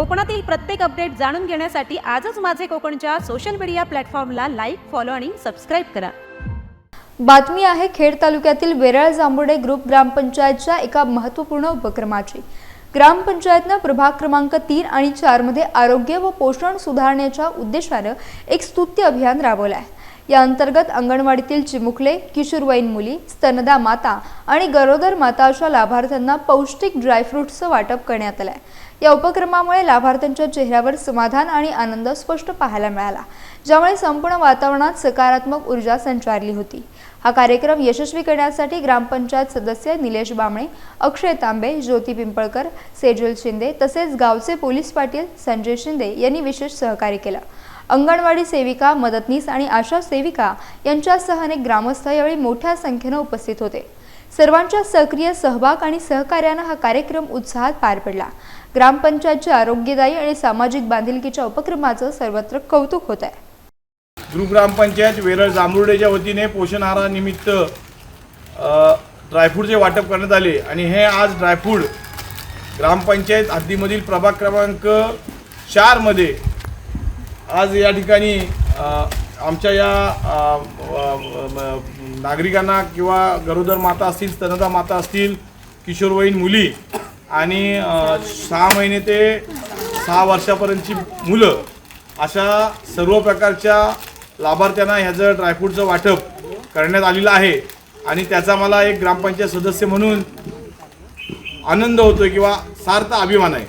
कोकणातील प्रत्येक अपडेट जाणून घेण्यासाठी आजच माझे कोकणच्या सोशल मीडिया प्लॅटफॉर्मला लाईक फॉलो आणि सबस्क्राईब करा. बातमी आहे खेड तालुक्यातील वेरळ जांभुडे ग्रुप ग्रामपंचायतच्या एका महत्त्वपूर्ण उपक्रमाची. ग्रामपंचायतनं प्रभाग क्रमांक तीन आणि चारमध्ये आरोग्य व पोषण सुधारण्याच्या उद्देशानं एक स्तुत्य अभियान राबवलं आहे या अंतर्गत अंगणवाडीतील चिमुकले किशोरवयीन मुली स्तनदा माता आणि गरोदर माता अशा लाभार्थ्यांना पौष्टिक ड्रायफ्रुट्सचं वाटप करण्यात आलं आहे या उपक्रमामुळे लाभार्थ्यांच्या चेहऱ्यावर समाधान आणि आनंद स्पष्ट पाहायला मिळाला ज्यामुळे संपूर्ण वातावरणात सकारात्मक ऊर्जा संचारली होती. हा कार्यक्रम यशस्वी करण्यासाठी ग्रामपंचायत सदस्य निलेश बामणे अक्षय तांबे ज्योती पिंपळकर सेजल शिंदे तसेच गावचे पोलीस पाटील संजय शिंदे यांनी विशेष सहकार्य केलं. अंगणवाडी सेविका मदतनीस आणि आशा सेविका यांच्यासह अनेक ग्रामस्थ यावेळी मोठ्या संख्येनं उपस्थित होते. सर्वांच्या सक्रिय सहभाग आणि सहकार्यानं हा कार्यक्रम उत्साहात पार पडला. ग्रामपंचायतच्या आरोग्यदायी आणि सामाजिक बांधिलकीच्या उपक्रमाचं सर्वत्र कौतुक होत आहे. गृह ग्रामपंचायत वेरळ जांभुर्डेच्या वतीने पोषण आहारानिमित्त अ, ड्रायफ्रूटचे वाटप करण्यात आले आणि हे आज ड्रायफ्रूट ग्रामपंचायत हद्दीमधील प्रभाग क्रमांक चारमध्ये आज या ठिकाणी आमच्या या नागरिकांना किंवा गरोदर माता असतील स्तनदा माता असतील किशोरवयीन मुली आणि सहा महिने ते सहा वर्षापर्यंतची मुलं अशा सर्व प्रकारच्या लाभार्थ्यांना ह्याचं ड्रायफ्रूटचं वाटप करण्यात आलेलं आहे. आणि त्याचा मला एक ग्रामपंचायत सदस्य म्हणून आनंद होतो किंवा सार्थ अभिमान आहे.